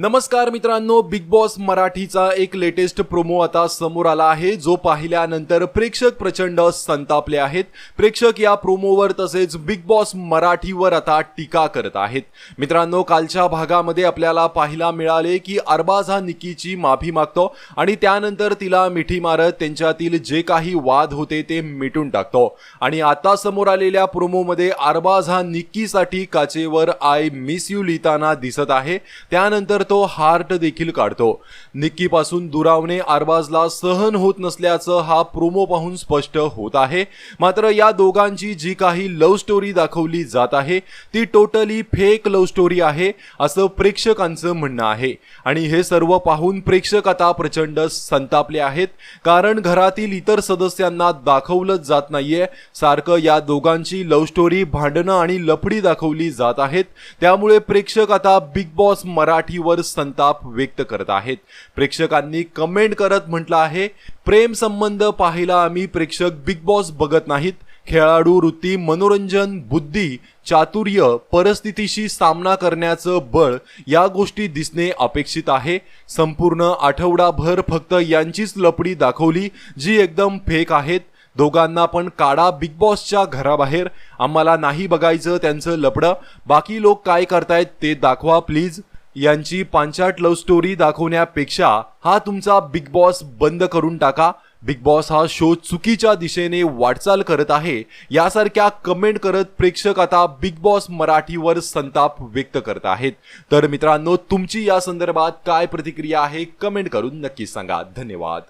नमस्कार मित्रांनो big boss मराठीचा एक लेटेस्ट प्रोमो आता समोर आला आहे जो पाहिल्यानंतर प्रेक्षक प्रचंड संतापले आहेत. प्रेक्षक या प्रोमोवर तसेच बिग बॉस मराठीवर आता टीका करत आहेत. मित्रांनो कालच्या भागामध्ये आपल्याला पाहायला मिळाले की अरबाज हा निकीची माफी मागतो आणि त्यानंतर तिला मिठी मारत त्यांच्यातील जे काही वाद होते ते मिटून टाकतो. आणि आता समोर आलेल्या प्रोमोमध्ये अरबाज हा निक्कीसाठी काचेवर आय मिस यू लिहिताना दिसत आहे. त्यानंतर तो हार्ट देखील काढतो. निक्कीपासून दुरावणे अरबाजला सहन होत नसल्याचं हा प्रोमो पाहून स्पष्ट होत आहे. मात्र या दोघांची जी काही लव्ह स्टोरी दाखवली जात आहे ती टोटली फेक लव्ह स्टोरी आहे असं प्रेक्षकांचं म्हणणं आहे. आणि हे सर्व पाहून प्रेक्षक आता प्रचंड संतापले आहेत. कारण घरातील इतर सदस्यांना दाखवलंच जात नाहीये. सारखं या दोघांची लव्ह स्टोरी भांडणं आणि लफडी दाखवली जात आहेत. त्यामुळे प्रेक्षक आता बिग बॉस मराठीवर संताप व्यक्त करत आहेत. प्रेक्षकांनी कमेंट करत म्हटलं आहे प्रेम संबंध पाहिला आम्ही प्रेक्षक बिग बॉस बघत नाहीत. खेळाडू वृत्ती मनोरंजन बुद्धी चातुर्य परिस्थितीशी सामना करण्याचं बळ या गोष्टी दिसणे अपेक्षित आहे. संपूर्ण आठवडाभर फक्त यांचीच लपडी दाखवली जी एकदम फेक आहेत. दोघांना पण काढा बिग बॉसच्या घराबाहेर. आम्हाला नाही बघायचं त्यांचं लपडं. बाकी लोक काय करतायत ते दाखवा प्लीज. यांची पांचाट लव्ह स्टोरी दाखवण्यापेक्षा हा तुमचा बिग बॉस बंद करून टाका. बिग बॉस हा शो चुकीच्या दिशेने वाटचाल करत आहे. यासारख्या कमेंट करत प्रेक्षक आता बिग बॉस मराठीवर संताप व्यक्त करत आहेत. तर मित्रांनो तुमची या संदर्भात काय प्रतिक्रिया आहे कमेंट करून नक्की सांगा. धन्यवाद.